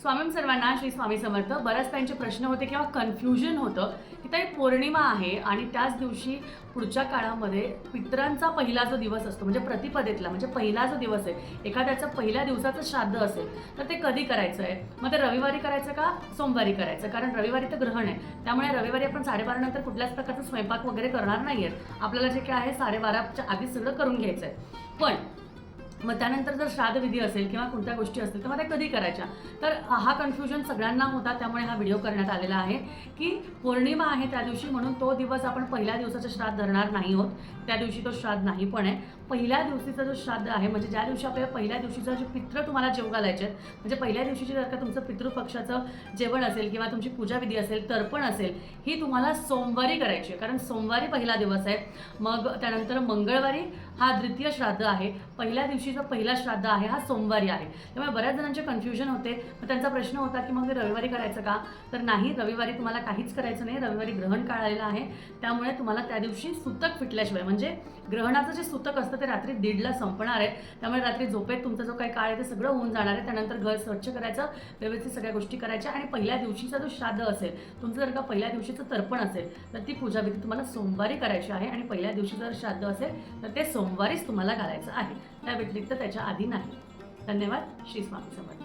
स्वामी सर्वांना श्री स्वामी समर्थ बऱ्याच त्यांचे प्रश्न होते किंवा कन्फ्युजन होतं की ताई पौर्णिमा आहे आणि त्याच दिवशी पुढच्या काळामध्ये पितरांचा पहिला जो दिवस असतो म्हणजे प्रतिपदेतला म्हणजे पहिला जो दिवस आहे एखाद्याचं पहिल्या दिवसाचं श्राद्ध असेल तर ते कधी करायचं आहे? मग ते रविवारी करायचं का सोमवारी करायचं? कारण रविवारी तर ग्रहण आहे. त्यामुळे रविवारी आपण साडेबारा नंतर कुठल्याच प्रकारचा स्वयंपाक वगैरे करणार नाही आहेत आपल्याला जे काय आहे साडेबाराच्या आधी सगळं करून घ्यायचं आहे पण मग त्यानंतर जर श्राद्धविधी असेल किंवा कोणत्या गोष्टी असतील तर मग त्या कधी करायच्या? तर हा कन्फ्युजन सगळ्यांना होता त्यामुळे हा व्हिडिओ करण्यात आलेला आहे की पौर्णिमा आहे त्या दिवशी म्हणून तो दिवस आपण पहिल्या दिवसाचं श्राद्ध धरणार नाही होत त्या दिवशी तो श्राद्ध नाही पण आहे. पहिल्या दिवशीचा जो श्राद्ध आहे म्हणजे ज्या दिवशी आपल्याला पहिल्या दिवशीचा जे पित्र तुम्हाला जेव घालायचे आहेत म्हणजे पहिल्या दिवशीची जर का तुमचं पितृपक्षाचं जेवण असेल किंवा तुमची पूजाविधी असेल तर्पण असेल ही तुम्हाला सोमवारी करायची आहे. कारण सोमवारी पहिला दिवस आहे. मग त्यानंतर मंगळवारी हा द्वितीय श्राद्ध आहे. पहिल्या दिवशी दिवशीचा पहिला श्राद्ध आहे हा सोमवारी आहे. त्यामुळे बऱ्याच जणांचे कन्फ्युजन होते. मग त्यांचा प्रश्न होता की मग हे रविवारी करायचं का? तर नाही रविवारी तुम्हाला काहीच करायचं नाही. रविवारी ग्रहण काळ आलेलं आहे. त्यामुळे तुम्हाला त्या दिवशी सुतक फिटल्याशिवाय म्हणजे ग्रहणाचं जे सुतक असतं ते रात्री दीडला संपणार आहे. त्यामुळे रात्री झोपेत तुमचा जो काही काळ आहे ते सगळं होऊन जाणार आहे. त्यानंतर घर स्वच्छ करायचं व्यवस्थित सगळ्या गोष्टी करायच्या आणि पहिल्या दिवशीचा जो श्राद्ध असेल तुमचं जर का पहिल्या दिवशीचं तर्पण असेल तर ती पूजाविधी तुम्हाला सोमवारी करायची आहे. आणि पहिल्या दिवशी जर श्राद्ध असेल तर ते सोमवारीच तुम्हाला घालायचं आहे. त्या व्यतिरिक्त त्याच्या आधी नाही. धन्यवाद श्री स्वामी समर्थ.